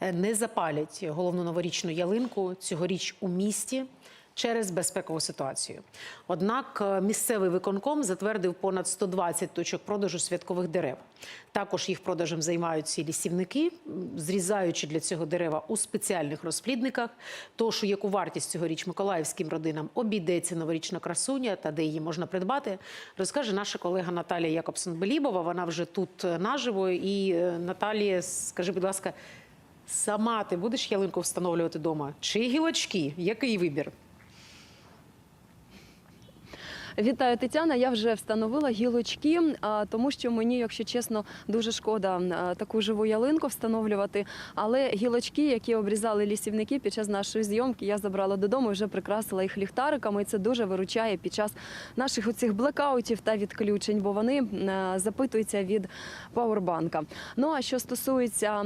е, не запалять головну новорічну ялинку цьогоріч у місті. Через безпекову ситуацію. Однак е, місцевий виконком затвердив понад 120 точок продажу святкових дерев. Також їх продажем займаються лісівники, зрізаючи для цього дерева у спеціальних розплідниках. Тож яку вартість цьогоріч миколаївським родинам обійдеться новорічна красуня та де її можна придбати, розкаже наша колега Наталія Якобсон-Белібова. Вона вже тут е, наживо. І Наталія, скажи, будь ласка, сама ти будеш ялинку встановлювати вдома? Чи гілочки? Який вибір? Вітаю, Тетяна. Я вже встановила гілочки, тому що мені, якщо чесно, дуже шкода таку живу ялинку встановлювати. Але гілочки, які обрізали лісівники під час нашої зйомки, я забрала додому і вже прикрасила їх ліхтариками. І це дуже виручає під час наших оцих блекаутів та відключень, бо вони запитуються від пауербанка. Ну а що стосується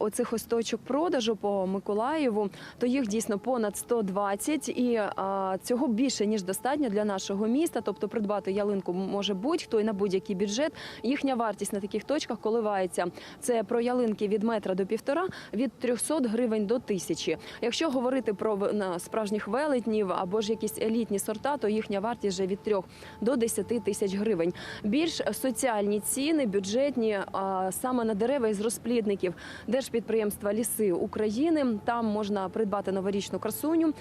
оцих ось точок продажу по Миколаєву, то їх дійсно понад 120 і цього більше ніж достатньо для нашого міста. Тобто придбати ялинку може будь-хто і на будь-який бюджет. Їхня вартість на таких точках коливається. Це про ялинки від метра до півтора, від 300 гривень до тисячі. Якщо говорити про справжніх велетнів або ж якісь елітні сорта, то їхня вартість вже від 3 до 10 тисяч гривень. Більш соціальні ціни, бюджетні саме на дерева із розплідників держпідприємства Ліси України. Там можна придбати новорічну красуню.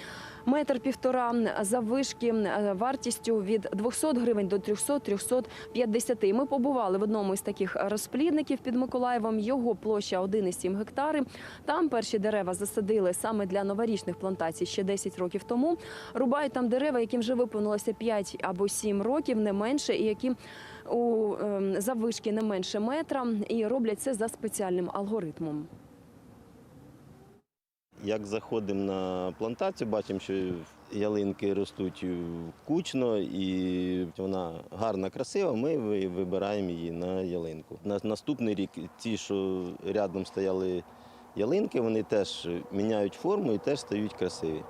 Метр півтора заввишки е, вартістю від 200 гривень до 300-350. Ми побували в одному із таких розплідників під Миколаєвом. Його площа 1,7 гектари. Там перші дерева засадили саме для новорічних плантацій ще 10 років тому. Рубають там дерева, яким вже виповнилося 5 або 7 років, не менше, і які у ем, заввишки не менше метра, і роблять це за спеціальним алгоритмом. Як заходимо на плантацію, бачимо, що ялинки ростуть кучно і вона гарна, красива. Ми вибираємо її на ялинку. На наступний рік ті, що рядом стояли ялинки, вони теж міняють форму і теж стають красиві.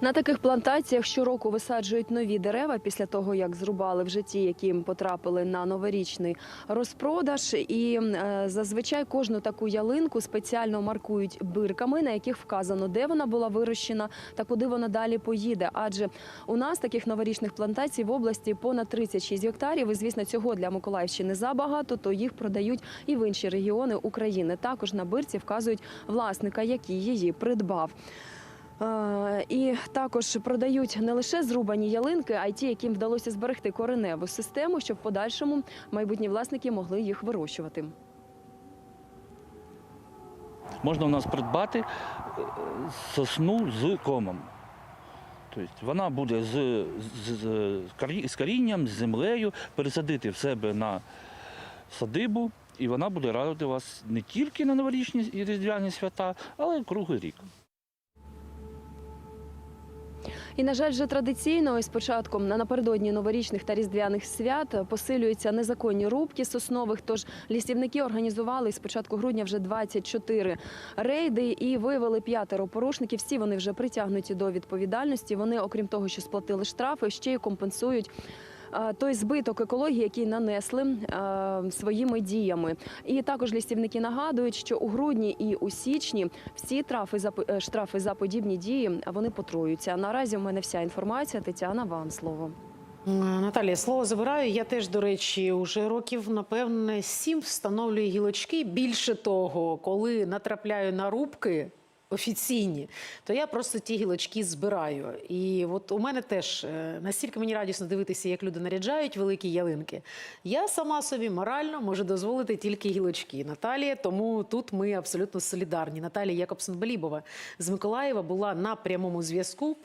На таких плантаціях щороку висаджують нові дерева після того, як зрубали вже ті, які потрапили на новорічний розпродаж. І е, зазвичай кожну таку ялинку спеціально маркують бирками, на яких вказано, де вона була вирощена та куди вона далі поїде. Адже у нас таких новорічних плантацій в області понад 36 гектарів. І звісно, цього для Миколаївщини забагато, то їх продають і в інші регіони України. Також на бирці вказують власника, який її придбав. Е, І також продають не лише зрубані ялинки, а й ті, яким вдалося зберегти кореневу систему, щоб в подальшому майбутні власники могли їх вирощувати. можна у нас придбати е, сосну з комом. Тобто вона буде з, з, з, корінням, з землею, пересадити в себе на садибу, і вона буде радувати вас не тільки на новорічні і різдвяні свята, але й круглий рік. І на жаль, вже традиційно ось спочатку на напередодні новорічних та різдвяних свят посилюються незаконні рубки соснових. Тож лісівники організували з початку грудня вже 24 рейди і виявили п'ятеро порушників. Всі вони вже притягнуті до відповідальності. Вони, окрім того, що сплатили штрафи, ще й компенсують. Е, Той збиток екології, який нанесли е, своїми діями, і також лісівники нагадують, що у грудні і у січні всі трафи за е, штрафи за подібні дії вони потроюються. Наразі в мене вся інформація. Тетяна, вам слово. Наталія, слово забираю. Я теж, до речі, уже років, напевне, сім встановлюю гілочки. Більше того, коли натрапляю на рубки офіційні, то я просто ті гілочки збираю. І от у мене теж е, настільки мені радісно дивитися, як люди наряджають великі ялинки. Я сама собі морально можу дозволити тільки гілочки. Наталія, тому тут ми абсолютно солідарні. Наталія Якобсон-Белібова з Миколаєва була на прямому зв'язку.